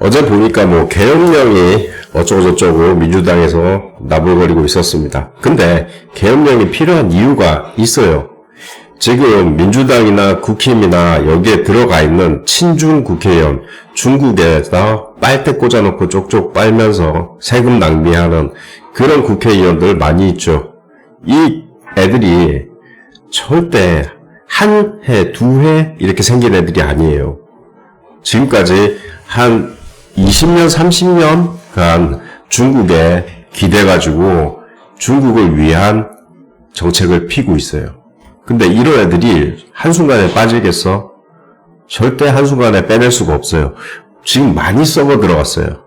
어제 보니까 뭐 계엄령이 어쩌고저쩌고 민주당에서 나불거리고 있었습니다. 근데 계엄령이 필요한 이유가 있어요. 지금 민주당이나 국힘이나 여기에 들어가 있는 친중 국회의원 중국에다 빨대 꽂아놓고 쪽쪽 빨면서 세금 낭비하는 그런 국회의원들 많이 있죠. 이 애들이 절대 한 해, 두 해 이렇게 생긴 애들이 아니에요. 지금까지 한 20년, 30년간 중국에 기대가지고 중국을 위한 정책을 피고 있어요. 근데 이런 애들이 한순간에 빠지겠어? 절대 한순간에 빼낼 수가 없어요. 지금 많이 썩어 들어갔어요.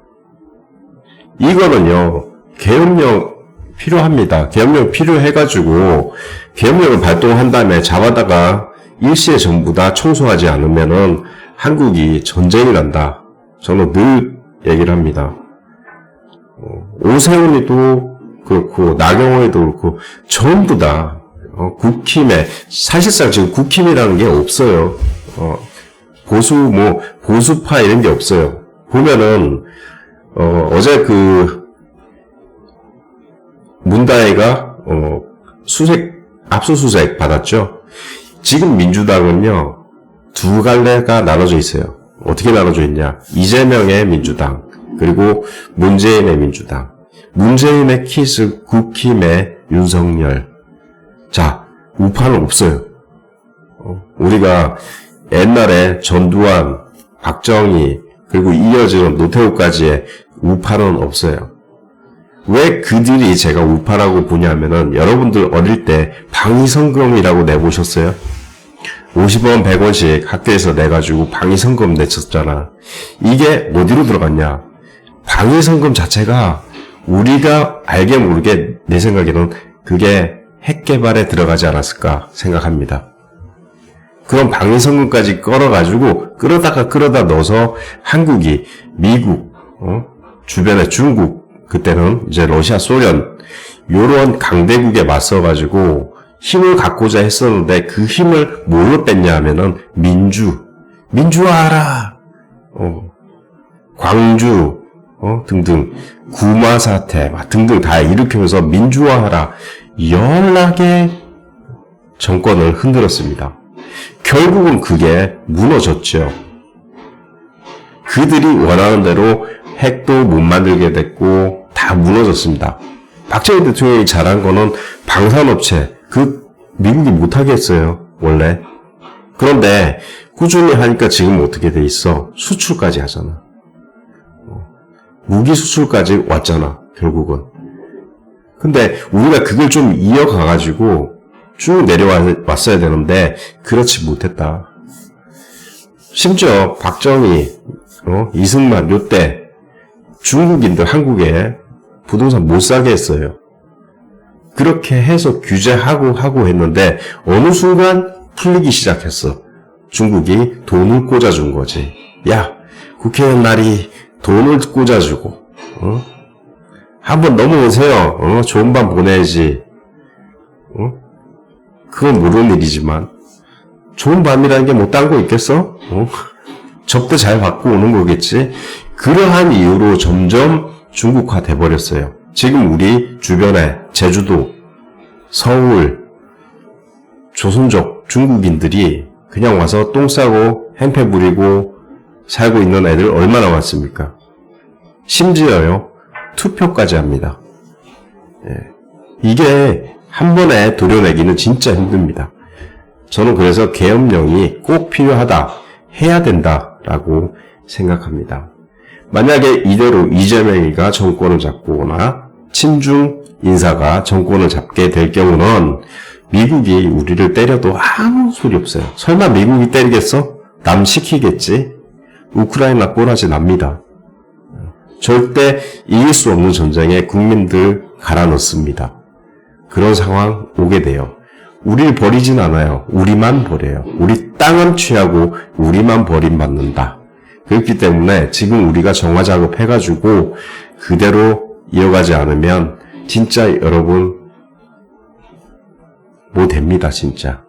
이거는요, 계엄령 필요합니다. 계엄령 필요해가지고, 계엄령을 발동한 다음에 잡아다가 일시에 전부 다 청소하지 않으면은 한국이 전쟁이 난다. 저는 늘 얘기를 합니다. 어, 오세훈이도 그렇고, 나경원이도 그렇고, 전부 다, 어, 국힘에, 사실상 지금 국힘이라는 게 없어요. 어, 보수, 뭐, 보수파 이런 게 없어요. 보면은, 어, 어제 그, 문다혜가, 어, 수색, 압수수색 받았죠. 지금 민주당은요, 두 갈래가 나눠져 있어요. 어떻게 나눠져 있냐. 이재명의 민주당, 그리고 문재인의 민주당. 문재인의 키스 국힘의 윤석열. 자, 우파는 없어요. 어, 우리가 옛날에 전두환, 박정희, 그리고 이어지는 노태우까지의 우파는 없어요. 왜 그들이 제가 우파라고 보냐면은 여러분들 어릴 때 방위성금이라고 내보셨어요? 50원, 100원씩 학교에서 내가지고 방위성금 내쳤잖아. 이게 어디로 들어갔냐? 방위성금 자체가 우리가 알게 모르게 내 생각에는 그게 핵 개발에 들어가지 않았을까 생각합니다. 그런 방위성금까지 끌어가지고 끌어다가 끌어다 넣어서 한국이 미국, 어? 주변에 중국, 그때는 이제 러시아, 소련 요런 강대국에 맞서 가지고 힘을 갖고자 했었는데 그 힘을 뭘로 뺐냐 하면은 민주, 민주화하라, 어, 광주, 어, 등등 구마 사태 막 등등 다 일으키면서 민주화하라 연락의 정권을 흔들었습니다. 결국은 그게 무너졌죠. 그들이 원하는 대로 핵도 못 만들게 됐고 다 무너졌습니다. 박정희 대통령이 잘한 거는 방산업체 그 미국이 못하게 했어요 원래. 그런데 꾸준히 하니까 지금 어떻게 돼 있어? 수출까지 하잖아. 무기 수출까지 왔잖아 결국은. 근데 우리가 그걸 좀 이어가가지고 쭉 내려왔어야 되는데 그렇지 못했다. 심지어 박정희, 어, 이승만 요때 중국인들 한국에 부동산 못 사게 했어요. 그렇게 해서 규제하고 하고 했는데 어느 순간 풀리기 시작했어. 중국이 돈을 꽂아준 거지. 야, 국회의원 날이 돈을 꽂아주고, 어? 한번 넘어오세요. 어? 좋은 밤 보내야지. 어? 그건 모르는 일이지만 좋은 밤이라는 게 뭐 딴 거 있겠어? 어? 접대 잘 받고 오는 거겠지. 그러한 이유로 점점 중국화 돼 버렸어요. 지금 우리 주변에 제주도, 서울, 조선족 중국인들이 그냥 와서 똥 싸고 행패 부리고 살고 있는 애들 얼마나 많습니까? 심지어요, 투표까지 합니다. 예. 이게 한 번에 도려내기는 진짜 힘듭니다. 저는 그래서 계엄령이 꼭 필요하다, 해야 된다라고 생각합니다. 만약에 이대로 이재명이가 정권을 잡거나 친중 인사가 정권을 잡게 될 경우는 미국이 우리를 때려도 아무 소리 없어요. 설마 미국이 때리겠어? 남 시키겠지? 우크라이나 꼬라지 납니다. 절대 이길 수 없는 전쟁에 국민들 갈아 넣습니다. 그런 상황 오게 돼요. 우리를 버리진 않아요. 우리만 버려요. 우리 땅은 취하고 우리만 버림받는다. 그렇기 때문에 지금 우리가 정화 작업해가지고 그대로 이어가지 않으면 진짜 여러분 뭐 됩니다 진짜.